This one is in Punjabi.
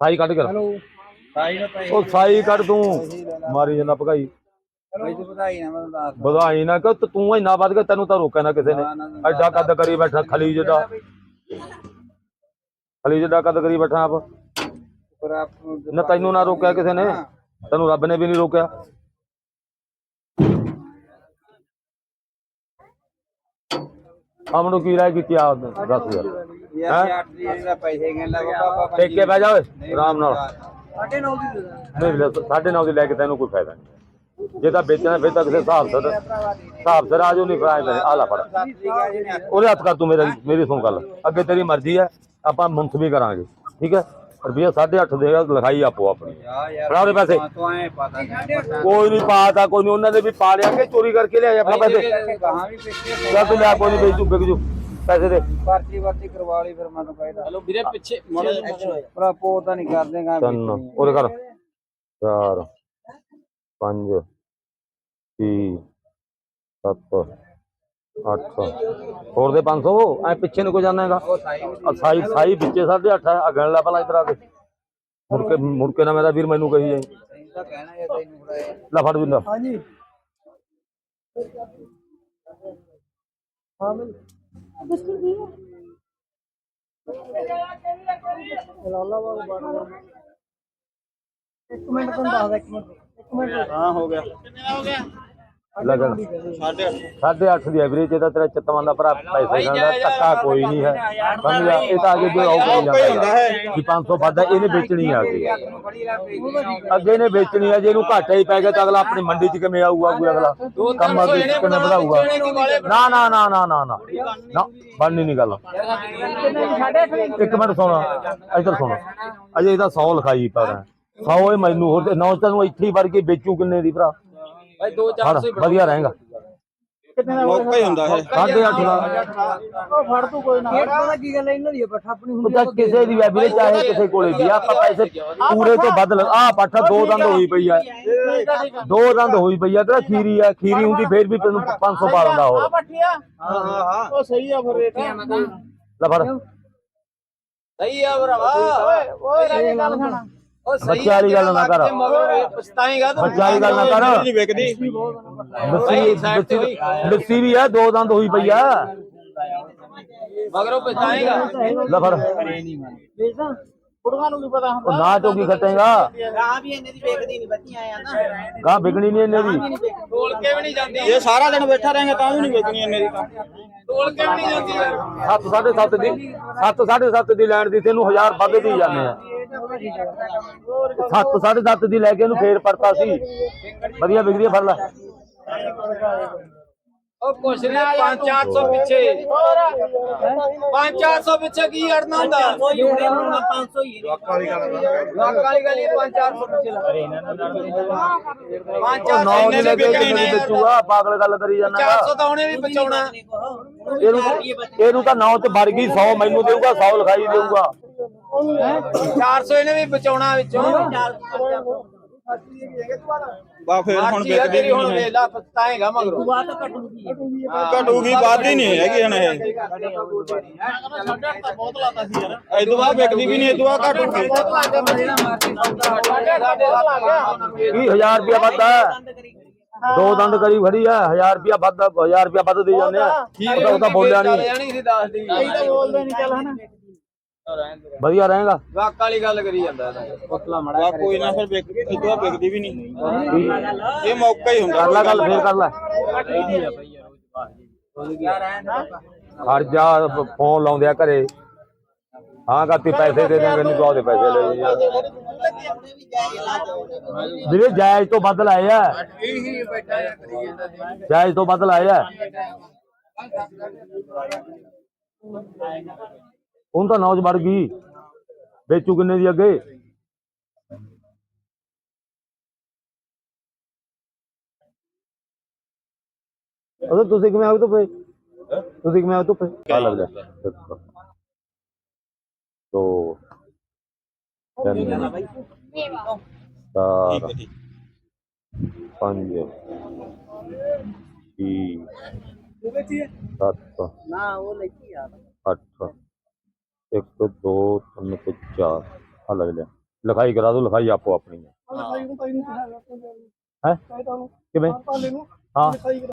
ਸਾਈ ਕੱਢ ਕਰ ਸਾਈ ਨਾ ਪਈ ਉਹ ਸਾਈ ਕੱਢ ਤੂੰ। ਮਾਰੀ ਜਾਂਦਾ ਭਗਾਈ। ਵਧਾਈ ਨਾ ਮੈਨੂੰ ਦੱਸ। ਵਧਾਈ ਨਾ ਕਿ ਤੂੰ ਇੰਨਾ ਵੱਧ ਗਿਆ ਤੈਨੂੰ ਤਾਂ ਰੋਕਿਆ ਨਾ ਕਿਸੇ ਨੇ। ਐਡਾ ਕੱਦ ਕਰੀ ਬੈਠਾ ਖਲੀਜ ਦਾ ਖਲੀਜ ਦਾ ਕੱਦ ਕਰੀ ਬੈਠਾ ਆਪ। ਪਰ ਆਪ ਨੂੰ ਨਾ ਤੈਨੂੰ ਨਾ ਰੋਕਿਆ ਕਿਸੇ ਨੇ। ਤੈਨੂੰ ਰੱਬ ਨੇ ਵੀ ਨਹੀਂ ਰੋਕਿਆ। ਆਮਣੂ ਕੀ ਰਾਇ ਕੀਤੀ ਆ ਦੱਸ ਯਾਰ। ਯਾਰ ਯਾਰ ਦੀ ਦਾ ਪੈਸੇ ਗਏ ਲਾ ਬਾਬਾ ਟੇਕ ਕੇ ਬਹਿ ਜਾ ਓਏ ਆਰਾਮ ਨਾਲ। ਸਾਡੇ ਨੌ ਦੀ ਨਹੀਂ ਲੈ ਸਾਢੇ ਨੌ ਦੀ ਲੈ ਕੇ ਤੈਨੂੰ ਕੋਈ ਫਾਇਦਾ ਨਹੀਂ। ਜੇ ਤਾਂ ਵੇਚਣਾ ਫਿਰ ਤਾਂ ਕਿਸੇ ਹਿਸਾਬ ਸਿਰ ਹਿਸਾਬ ਸਿਰ ਆਜੋ ਨਹੀਂ ਫਰਾਇ ਮੇਰੇ ਆ ਲੈ ਫੜ। ਉਹਦੇ ਹੱਥ ਕਰ ਤੂੰ ਮੇਰਾ ਮੇਰੀ ਸੁਣ ਗੱਲ। ਅੱਗੇ ਤੇਰੀ ਮਰਜ਼ੀ ਹੈ ਆਪਾਂ ਮੁਨਸਬੀ ਕਰਾਂਗੇ ਠੀਕ ਹੈ? ਰੁਪਈਆ 8.5 ਦੇਗਾ ਲਿਖਾਈ ਆਪੋ ਆਪਣੀ। ਫੜਾ ਉਹਦੇ ਪੈਸੇ। ਕੋਈ ਨਹੀਂ ਪਾਤਾ ਕੋਈ ਨਹੀਂ ਉਹਨਾਂ ਨੇ ਵੀ ਪਾ ਲਿਆ ਕਿ ਚੋਰੀ ਕਰਕੇ ਲਿਆ ਆਪਣਾ ਪੈਸੇ। ਕਹਾਂ ਵੀ ਪਿੱਛੇ ਚੱਲ ਤੂੰ ਲਿਆ ਕੋਈ ਨਹੀਂ ਵੇਚ ਜੂ ਵਿਕ ਜੂ ਪੈਸੇ ਦੇ। ਪਰਚੀ ਵਰਤੀ ਕਰਵਾ ਲਈ ਫਿਰ ਮੈਨੂੰ ਕਹਿੰਦਾ। ਹਲੋ ਵੀਰੇ ਪਿੱਛੇ ਭਰਾ ਪੋ ਤਾਂ ਨਹੀਂ ਕਰ ਦੇਗਾ ਤਿੰਨ ਉਹਦੇ ਕਰ। ਚਾਰ ਪੰਜ ਛੇ ਸੱਤ ਅੱਠ ਹੋਰ ਦੇ 500 ਐ ਪਿੱਛੇ ਨੂੰ ਕੋ ਜਾਣਾ ਹੈਗਾ? ਆ ਸਾਈ ਸਾਈ ਵਿੱਚੇ 8.5 ਹੈ ਅਗਣ ਲਾ ਭਲਾ ਇਧਰ ਆ ਕੇ। ਮੁੜ ਕੇ ਮੁੜ ਕੇ ਨਾ ਮੇਰਾ ਵੀਰ ਮੈਨੂੰ ਕਹੀ ਜਾਈ। ਤਾਂ ਕਹਿਣਾ ਇਹ ਤੈਨੂੰ ਫੜਾਇਆ ਲੈ ਫੜ ਹਾਂਜੀ ਇੱਕ ਮਿੰਟ ਤੁਹਾਨੂੰ ਦੱਸਦਾ ਇੱਕ ਮਿੰਟ। ਇੱਕ ਮਿੰਟ। ਹਾਂ ਹੋ ਗਿਆ? ਲੱਗਣ ਸਾਢੇ ਅੱਠ। ਦੀ ਐਵਰੇਜ ਇਹਦਾ ਤੇਰਾ ਚਿੱਤਵਾਂ ਦਾ ਭਰਾ ਪੈਸੇ ਖਾਂਦਾ ਟੱਕਾ ਕੋਈ ਨਹੀਂ ਹੈ। ਸਮਝਿਆ ਇਹ ਤਾਂ ਅੱਗੇ ਜੋ ਆਉ ਕਰੀ ਜਾਂਦਾ ਹੈ। ਕਿ 500 ਵੱਧਦਾ ਇਹਨੇ ਵੇਚਣੀ ਆ ਗਈ ਅੱਗੇ। ਇਹਨੇ ਵੇਚਣੀ ਆ ਜੇ ਇਹਨੂੰ ਘਾਟਾ ਹੀ ਪੈ ਗਿਆ ਤਾਂ ਅਗਲਾ ਆਪਣੀ ਮੰਡੀ 'ਚ ਕਿਵੇਂ ਆਊਗਾ ਕੋਈ ਅਗਲਾ ਕੰਮ ਅੱਗੇ ਕਿਵੇਂ ਵਧਾਊਗਾ। ਨਾ ਨਾ ਨਾ ਨਾ ਨਾ ਨਾ ਨਾ ਬਣਨੀ ਨਹੀਂ ਗੱਲ। ਇੱਕ ਮਿੰਟ ਸੁਣ ਇੱਧਰ ਸੁਣ। ਅਜੇ ਇਹਦਾ 100 ਲਿਖਾਈ ਪਰ 100 ਇਹ ਮੈਨੂੰ ਹੋਰ ਤੇ 9 ਤੈਨੂੰ ਇੱਥੇ ਹੀ ਵੜ ਕੇ ਵੇਚੂ ਕਿੰਨੇ ਦੀ ਭਰਾ? ਭਾਈ 2 ਫੜ ਵਧੀਆ ਰਹੇਗਾ। ਮੌਕਾ ਹੀ ਹੁੰਦਾ ਹੈ ਸਾਢੇ ਅੱਠ ਦਾ ਉਹ ਫੜ ਤੂੰ ਕੋਈ ਨਾ। ਪਤਾ ਕੀ ਗੱਲ ਹੈ ਇਹਨਾਂ ਦੀ ਪੱਠਾ ਆਪਣੀ ਉਹ ਹੁੰਦੀ ਤਾਂ ਕਿਸੇ ਦੀ ਵੈਬਿਲੇ ਚਾਹੇ ਕਿਸੇ ਕੋਲੇ ਵੀ ਆ, ਆਪਾਂ ਪੈਸੇ ਪੂਰੇ ਤੋਂ ਵੱਧ ਆ ਪੱਠਾ ਦੋ ਦੰਦ ਹੋਈ ਪਈ ਆ। ਦੋ ਦੰਦ ਹੋਈ ਪਈ ਆ ਤੇਰਾ ਖੀਰੀ ਆ ਖੀਰੀ ਹੁੰਦੀ ਫੇਰ ਵੀ ਤੈਨੂੰ 500 ਪਾ ਦਿੰਦਾ ਹੋਰ। ਪੱਠੀਆ ਹਾਂ ਹਾਂ ਹਾਂ। ਉਹ ਸਹੀ ਆ ਫਿਰ ਰੇਟ ਲੈ ਫੜ। ਸਹੀ ਆ ਭਰਾਵਾ। ਓਏ ਓਏ ਰਾਜੇ ਗੱਲ ਖਾਣਾ ਉਹ ਸਹੀ ਬੱਚੇ ਵਾਲੀ ਗੱਲ ਨਾ ਕਰ। ਮਗਰ ਪਛਤਾਏਗਾ ਤੂੰ। ਬੱਚਾ ਵਾਲੀ ਗੱਲ ਨਾ ਕਰ। ਵਿਕਦੀ। ਲੱਸੀ ਲੱਸੀ ਲੱਸੀ ਵੀ ਆ ਦੋ ਦੰਦ ਹੋਈ ਪਈ ਆ। ਮਗਰੋਂ ਪਛਤਾਏਗਾ। ਲੈ ਫੜ। ਵੇਚਦਾ? ਕੁੜੀਆਂ ਨੂੰ ਕੀ ਪਤਾ ਨਾ ਖੱਟੇਗਾ। ਰਾਹ ਵੀ ਇਹਨੇ ਦੀ ਵੇਚਦੀ ਨਹੀਂ ਬੱਚੀਆਂ ਆ ਨਾ। ਗਾਂ ਵਿਕਣੀ ਨਹੀਂ ਇਹਨੇ ਦੀ। ਤੋਲ ਕੇ ਵੀ ਨਹੀਂ ਜਾਂਦੀ। ਇਹ ਸਾਰਾ ਦਿਨ ਬੈਠਾ ਰਹੇਗਾ ਤਾਂ ਵੀ ਨਹੀਂ ਵੇਚਣੀ ਇੰਨੇ ਦੀ ਤੋਲ ਕੇ ਵੀ ਨਹੀਂ ਜਾਂਦੀ। ਯਾਰ 7 7.5 ਦੀ 7 7.5 ਦੀ ਲੈਣ ਦੀ ਤੈਨੂੰ 1000 ਵੱਧ ਦੀ ਜਾਂਦੇ ਆ। 7 7.5 ਦੀ ਲੈ ਕੇ ਇਹਨੂੰ ਫੇਰ ਪਰਤਾ ਸੀ। ਵਧੀਆ ਵਿਕਦੀ ਆ ਫੜ ਲੈ। ਉਹ ਕੁਛ ਨਹੀਂ 5-400 ਪਿੱਛੇ। 5-400 ਪਿੱਛੇ ਕੀ ਅੜਨਾ ਹੁੰਦਾ? ਜੋੜੇ ਹੁਣ 500 ਹੀ ਲੱਕ ਵਾਲੀ ਗੱਲ 5-400 ਪਿੱਛੇ। ਲੱਗ ਰਹੀ ਨੌ ਦੀ ਲੈ ਕੇ ਕਿੰਨੇ ਦੀ ਵੇਚੂਗਾ ਪਾਗਲ ਗੱਲ ਕਰੀ ਜਾਂਦਾ 400 ਤਾਂ ਉਹਨੇ ਵੀ ਬਚਾਉਣਾ ਇਹਨੂੰ ਇਹਨੂੰ ਤਾਂ 9 ਚ ਵੜ ਗਈ 100 ਮੈਨੂੰ ਦੇਊਗਾ 100 ਲਿਖਾਈ ਦੇਊਗਾ। 400 ਇਹਨੇ ਵੀ ਬਚਾਉਣਾ ਵਿੱਚੋਂ। ਬਾ ਫਿਰ ਹੁਣ ਹੁਣ ਵਿਕਦੀ ਵਿਕਦੀ ਹੁਣ ਨਹੀਂ ਵੇਖ ਲਾ ਪਛਤਾਏਗਾ ਮਗਰੋਂ ਬਾਤ ਕੱਟੂਗੀ ਘਟੂਗੀ ਵੱਧਦੀ ਨਹੀਂ ਹੈਗੀ ਹੁਣ ਇਹ ਇਹ ਤੋਂ ਬਾਅਦ ਵਿਕਦੀ ਵੀ ਨਹੀਂ ਇਹ ਤੋਂ ਬਾਅਦ ਘਟੂਗੀ ਕੀ 1000 ਰੁਪਇਆ ਵੱਧ ਆ ਦੋ ਦੰਦ ਕਰੀ ਖੜੀ ਆ 1000 ਰੁਪਇਆ ਵੱਧ 1000 ਰੁਪਇਆ ਵੱਧ ਦੇ ਜਾਂਦੇ ਆ ਉਹ ਤਾਂ- ਉਹ ਤਾਂ ਬੋਲਿਆ ਨਹੀਂ ਜਾਣੀ ਸੀ ਦੱਸਦੀ ਬੋਲਦੇ ਨਹੀਂ ਚੱਲ ਹਨਾ ਵਧੀਆ ਰਹੇਗਾ ਵਾਕ ਵਾਲੀ ਗੱਲ ਕਰੀ ਜਾਂਦਾ ਪਤਲਾ ਮੜਾ ਬਾ ਕੋਈ ਨਾ ਫਿਰ ਵਿਕ ਇਹ ਤੋਂ ਬਾਅਦ ਵਿਕਦੀ ਵੀ ਨਹੀਂ। ਇਹ ਮੌਕਾ ਹੀ ਹੁੰਦਾ। ਕਰ ਲੈ ਗੱਲ ਫੇਰ ਕਰ ਲੈ। ਹਟ ਜਾ। ਫੋਨ ਲਾਉਂਦੇ ਆ? ਘਰੇ। ਹਾਂ ਕਰਤੀ ਪੈਸੇ ਦੇ ਦੇਂਗੇ ਨਹੀਂ ਉਹਦੇ ਪੈਸੇ ਲੈ ਜੀ ਵੀਰੇ ਜਾਇਜ਼ ਤੋਂ ਵੱਧ ਲਾਏ ਆ। ਜਾਇਜ਼ ਤੋਂ ਵੱਧ ਲਾਏ ਆ। ਹੁਣ ਤਾਂ ਨੌਜ ਵੜ ਗਈ। ਵੇਚੂ ਕਿੰਨੇ ਦੀ ਅੱਗੇ? ਉਹ ਤੁਸੀਂ ਕਿਵੇਂ ਆਉ ਧੁੱਪੇ? ਤੁਸੀਂ ਕਿਵੇਂ ਆਉ ਧੁੱਪੇ? ਆ ਲੱਗ ਜਾ। ਦੋ। ਤਿੰਨ। ਚਾਰ। ਪੰਜ। ਛੇ। ਸੱਤ। ਨਾ ਉਹ ਲੈਤੀ ਆ। ਅੱਠ। ਇੱਕ ਦੋ ਤਿੰਨ ਤੇ ਚਾਰ। ਆ ਲੈ ਲਿਆ। ਲਿਖਾਈ ਕਰਾ ਦੋ ਲਿਖਾਈ ਆਪੋ ਆਪਣੀ ਹੈ। ਹੈ? ਕਿਵੇਂ? ਹਾਂ।